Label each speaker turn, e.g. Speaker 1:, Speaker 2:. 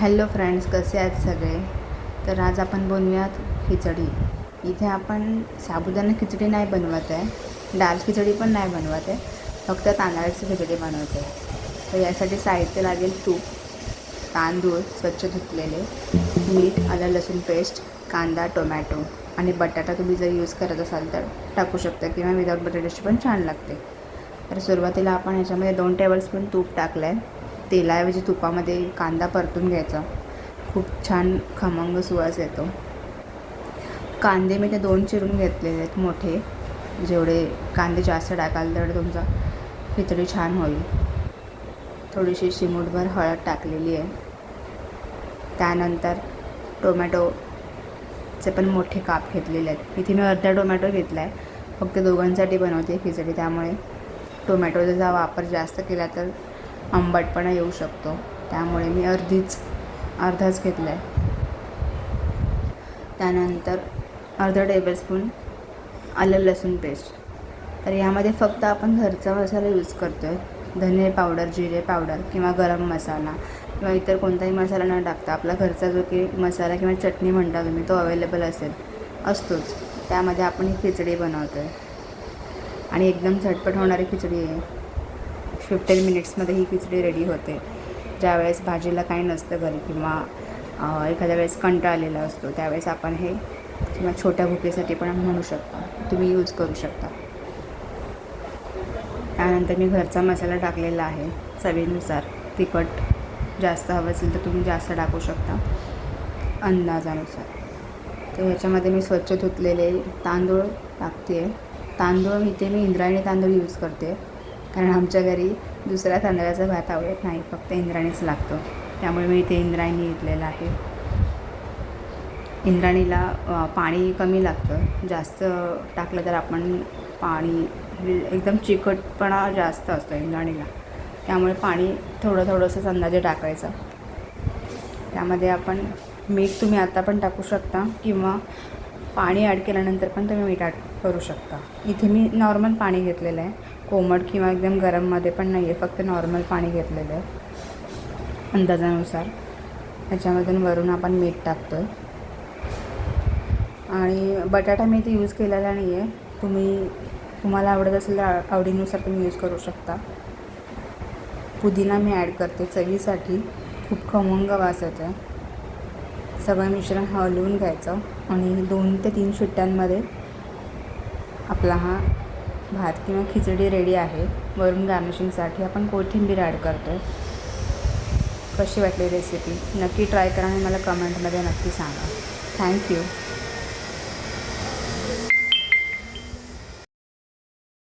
Speaker 1: Hello friends कसे आहेत सगळे? तर आज आपण बनवूयात खिचडी. इथे आपण साबुदाणा खिचडी नाही बनवत आहे डाळ खिचडी पण नाही बनवत आहे फक्त तांदळाची खिचडी बनवते तर यासाठी साहित्य लागेल तूप तांदूळ स्वच्छ धुतलेले मीठ आलं लसूण पेस्ट कांदा टोमॅटो आणि बटाटा तुम्ही जर यूज करत असाल तर टाकू शकता किंवा विदाउट बटाट्याची पण छान लागते. तर सुरुवातीला आपण ह्याच्यामध्ये दोन टेबलस्पून तूप टाकलं आहे तेलाऐवजी तुपामध्ये कांदा परतून घ्यायचा. खूप छान खमंग सुवास येतो. कांदे मी ते दोन चिरून घेतलेले आहेत मोठे. जेवढे कांदे जास्त टाकाल तेवढे तुमचा खिचडी छान होईल. थोडीशी चिमूटभर हळद टाकलेली आहे. त्यानंतर टोमॅटोचे पण मोठे काप घेतलेले आहेत. इथे मी अर्धा टोमॅटो घेतला आहे फक्त दोघांसाठी बनवते खिचडी त्यामुळे टोमॅटोचा वापर जास्त केला तर आंबटपणा येऊ शकतो. त्यामुळे मी अर्धीच अर्धाच घेतला आहे त्यानंतर अर्धा टेबलस्पून आलं लसूण पेस्ट तर यामध्ये फक्त आपण घरचा मसाला यूज करतो आहे धने पावडर जिरे पावडर किंवा गरम मसाला किंवा इतर कोणताही मसाला न टाकता. आपला घरचा जो की मसाला किंवा चटणी म्हणता तुम्ही तो अवेलेबल असेल असतोच. त्यामध्ये आपण ही खिचडी बनवतो आहे आणि एकदम झटपट होणारी खिचडी आहे. फिफ्टीन मिनिट्समध्ये ही खिचडी रेडी होते. ज्यावेळेस भाजीला काही नसतं घरी किंवा एखाद्या वेळेस कंटा आलेला असतो त्यावेळेस आपण हे किंवा छोट्या भुकेसाठी पण म्हणू शकता. तुम्ही यूज करू शकता. त्यानंतर मी घरचा मसाला टाकलेला आहे चवीनुसार. तिखट जास्त हवं असेल तर तुम्ही जास्त टाकू शकता अंदाजानुसार. तर ह्याच्यामध्ये मी स्वच्छ धुतलेले तांदूळ टाकते तांदूळ इथे मी इंद्रायणी तांदूळ यूज करते. कारण आमच्या घरी दुसऱ्या तांदळाचा भात आवडत नाही फक्त इंद्राणीच लागतो. त्यामुळे मी इथे इंद्रायणी घेतलेलं आहे. इंद्राणीला पाणी कमी लागतं. जास्त टाकलं तर आपण पाणी म्हणजे एकदम चिकटपणा जास्त असतो इंद्राणीला. त्यामुळे पाणी थोडं थोडंसंच अंदाजे टाकायचं. त्यामध्ये आपण मीठ तुम्ही आता पण टाकू शकता किंवा पाणी ॲड केल्यानंतर पण तुम्ही मीठ ॲड करू शकता. इथे मी नॉर्मल पाणी घेतलेलं आहे. कोमट किंवा एकदम गरममध्ये पण नाही आहे फक्त नॉर्मल पाणी घेतलेलं आहे. अंदाजानुसार. त्याच्यामधून वरून आपण मीठ टाकतो आहे आणि बटाटा मी इथे यूज केलेला नाही आहे तुम्ही तुम्हाला आवडत असेल आवडीनुसार तुम्ही यूज करू शकता. पुदिना मी ॲड करते चवीसाठी. खूप खमंग वास येतो सगळं मिश्रण हलवून घ्यायचं. आणि दोन ते तीन शिट्ट्यांमध्ये आपला हा भात किंवा खिचडी रेडी आहे. वरून गार्निशिंगसाठी आपण कोथिंबीर ॲड करतो आहे कशी वाटली रेसिपी नक्की ट्राय करा आणि मला कमेंटमध्ये नक्की सांगा. थँक्यू